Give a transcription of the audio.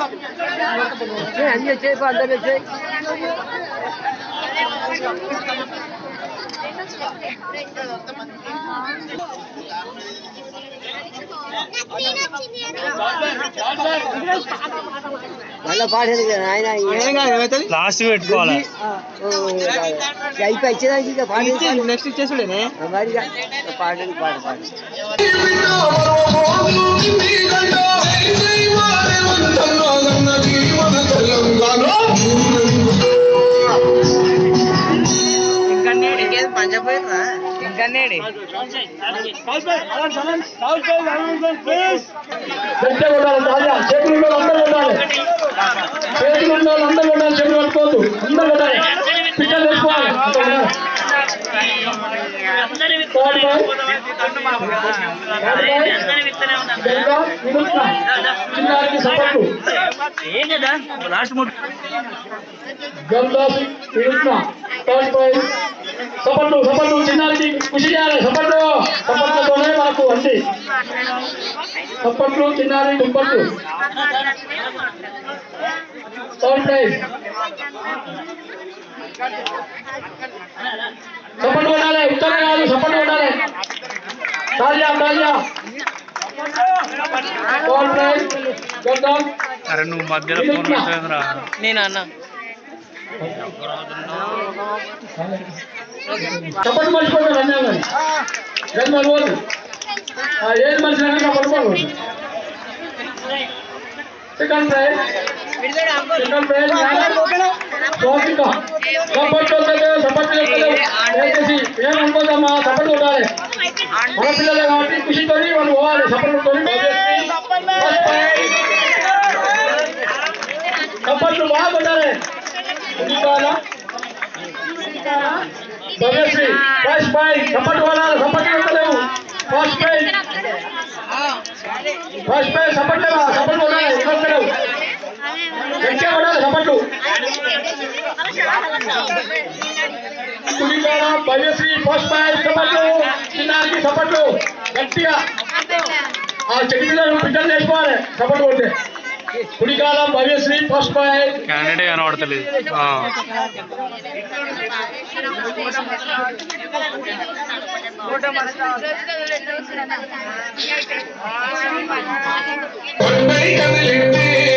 అన్ని కదా ఆయన లాస్ట్ పెట్టుకోవాలి? అయిపోయి నెక్స్ట్ ఇచ్చేసుడేనే. మరి పాడేది పాడు. Support last Ganga Vinutna support support చిన్నారికి కృషి చేయాలి సపోర్టు సపోర్ట్లతోనే మనకు అంది. సపోర్ట్లు చిన్నారి దుప్పట్లు. సపోర్ట్ కొట్టాలి ఉత్తర కాదు సపోర్ట్ కొట్టాలి. తాజా తాజా థర్డ్ ప్రైజ్ గంధం అరే నువ్వు మధ్యలో ఫోన్ పెట్టేదిరా నేను అన్న. చప్పటి మర్చిపోతాడు అన్నా కానీ జన్మ రోజు ఏది మనిషి కనుక పడుకోడు second prize second prize సోఫిక support వస్తుంది సపోర్ట్ చేస్తలేవు దయచేసి ఏమనుకోదమ్మా సపోర్ట్ ఉండాలి మన పిల్లలే కాబట్టి కృషితో వాళ్ళు పోవాలి సపోర్ట్ సపోర్ట్లు బాగా ఉండాలి ભવ્યસિંહ હર્ષભાઈ ઝપટવાલા ઝપટ લેતા લેવું હર્ષભાઈ હર્ષભાઈ ઝપટ લેવા ઝપટ બોલા ઝપટ લેવું ગચ્ચા બોલા ઝપટ कुलीपाड़ा भव्यश्री फ़र्स्ट प्राइज ઝપટ લો किनारी ઝપટ લો गट्टिया और चंडीगढ़ पिटल देश पर ઝપટ बोलते हैं కుడికాలం భవ్యశ్రీ ఫస్ట్ క్యాండిడేట్ కనబడతలేదు. కదిలింది